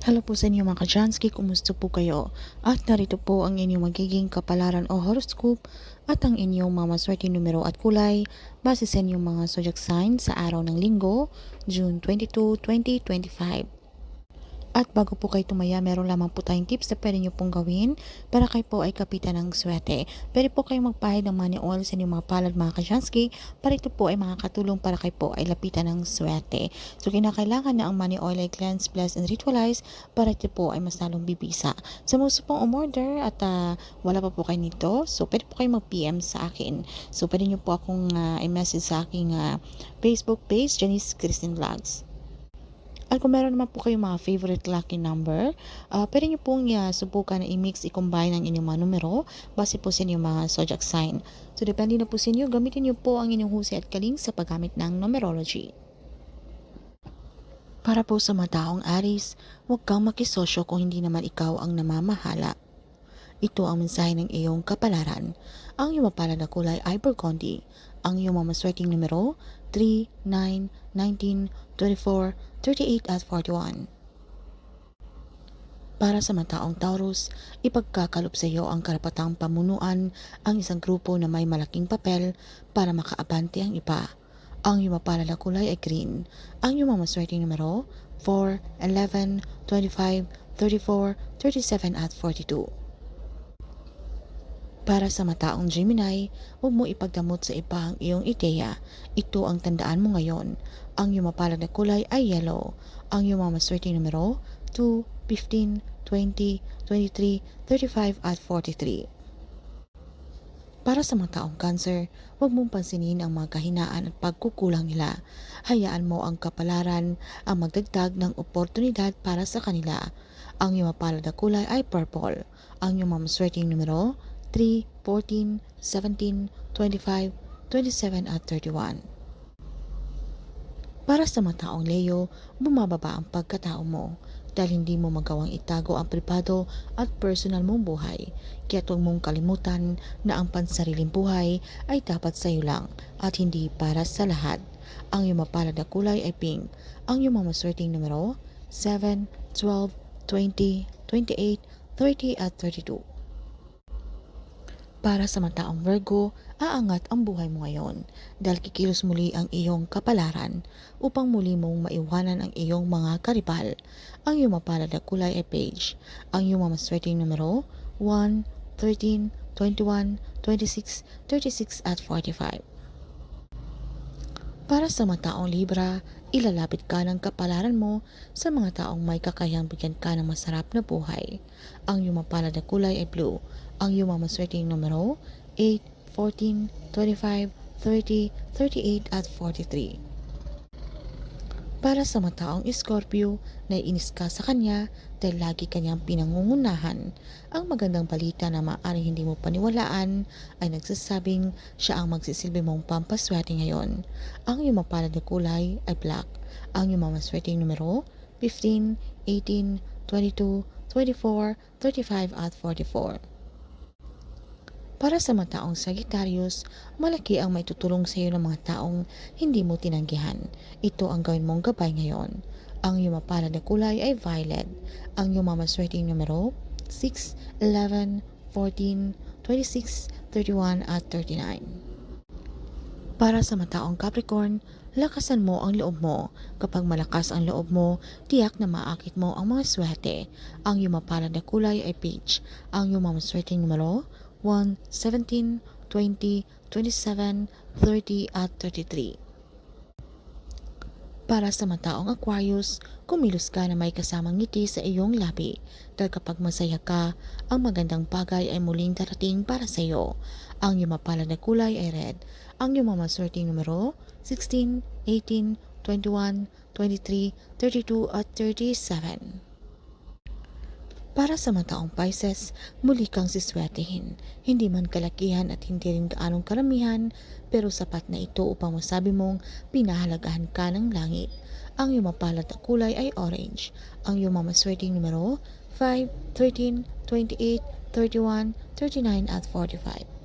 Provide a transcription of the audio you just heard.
Hello po sa inyo mga kajansky, kumusta po kayo? At narito po ang inyong magiging kapalaran o horoscope at ang inyong mga maswerte numero at kulay base sa inyong mga zodiac sign sa araw ng linggo, June 22, 2025. At bago po kayo tumaya, meron lamang po tayong tips na pwede nyo pong gawin para kayo po ay kapitan ng swerte. Pwede po kayong magpahid ng money oil sa inyong mga palad mga kajansky para ito po ay makakatulong para kayo po ay lapitan ng swerte. So kinakailangan na ang money oil ay cleanse, bless, and ritualize para ito po ay mas lalong bibisa. Sa mga pong umorder at ah, wala pa po kayo nito, so pwede po kayong mag-PM sa akin. So pwede nyo po akong ah, i-message sa aking ah, Facebook page, Janice Christine Vlogs. At meron naman po kayong mga favorite lucky number, uh, pwede nyo pong uh, subukan na i-mix, i-combine ang inyong mga numero base po sa inyong mga zodiac sign. So, depende na po sa inyo. Gamitin nyo po ang inyong husay at kaling sa paggamit ng numerology. Para po sa mga taong Aris, huwag kang makisosyo kung hindi naman ikaw ang namamahala. Ito ang mensahe ng iyong kapalaran. Ang iyong mapalad na kulay ay burgundy. Ang iyong mamaswerteng numero 3, 9, 19, 24, 38 at 41. Para sa mataong Taurus, ipagkakalop sa iyo ang karapatang pamunuan ang isang grupo na may malaking papel para makaabante ang iba. Ang iyong mapalad na kulay ay green. Ang iyong mamaswerteng numero 4, 11, 25, 34, 37 at 42. Para sa mataong Gemini, huwag mo ipagdamot sa iba ang iyong ideya. Ito ang tandaan mo ngayon. Ang iyong mapalad na kulay ay yellow. Ang iyong mga maswerteng numero 2, 15, 20, 23, 35 at 43. Para sa mga taong cancer, huwag mong pansinin ang mga kahinaan at pagkukulang nila. Hayaan mo ang kapalaran ang magdagdag ng oportunidad para sa kanila. Ang iyong mapalad na kulay ay purple. Ang iyong mamaswerteng numero 3, 14, 17, 25, 27 at 31. Para sa mga taong Leo, bumababa ang pagkatao mo dahil hindi mo magawang itago ang pribado at personal mong buhay. Kaya huwag mong kalimutan na ang pansariling buhay ay dapat sa iyo lang at hindi para sa lahat. Ang iyong mapalad na kulay ay pink. Ang iyong mamaswerteng numero 7, 12, 20, 28, 30 at 32. Para sa mataong Virgo, aangat ang buhay mo ngayon dahil kikilos muli ang iyong kapalaran upang muli mong maiwanan ang iyong mga karibal. Ang iyong mapalad na kulay ay beige. Ang iyong mamaswerteng numero 1, 13, 21, 26, 36 at 45. Para sa mga taong Libra, ilalapit ka ng kapalaran mo sa mga taong may kakayang bigyan ka ng masarap na buhay. Ang iyong mapalad na kulay ay blue. Ang iyong mamaswerteng numero 8, 14, 25, 30, 38 at 43. Para sa mga taong Scorpio, naiinis ka sa kanya dahil lagi kanyang pinangungunahan. Ang magandang balita na maaaring hindi mo paniwalaan ay nagsasabing siya ang magsisilbi mong pampaswerte ngayon. Ang iyong mapalad na kulay ay black. Ang iyong mamaswerteng numero 15, 18, 22, 24, 35 at 44. Para sa mga taong Sagittarius, malaki ang may tutulong sa iyo ng mga taong hindi mo tinanggihan. Ito ang gawin mong gabay ngayon. Ang iyong mapalad na kulay ay violet. Ang iyong mamaswerteng numero 6, 11, 14, 26, 31 at 39. Para sa mataong Capricorn, lakasan mo ang loob mo. Kapag malakas ang loob mo, tiyak na maakit mo ang mga swerte. Ang iyong mapalad na kulay ay peach. Ang iyong mamaswerteng numero 1, 17, 20, 27, 30 at 33. Para sa mataong Aquarius, kumilos ka na may kasamang ngiti sa iyong labi dahil kapag masaya ka, ang magandang bagay ay muling darating para sa iyo. Ang iyong mapalad na kulay ay red. Ang iyong mamaswerteng numero 16, 18, 21, 23, 32 at 37. Para sa mataong Pisces, muli kang siswertehin. Hindi man kalakihan at hindi rin gaanong karamihan, pero sapat na ito upang masabi mong pinahalagahan ka ng langit. Ang iyong mapalad na kulay ay orange. Ang iyong mamaswerteng numero 5, 13, 28, 31, 39 at 45.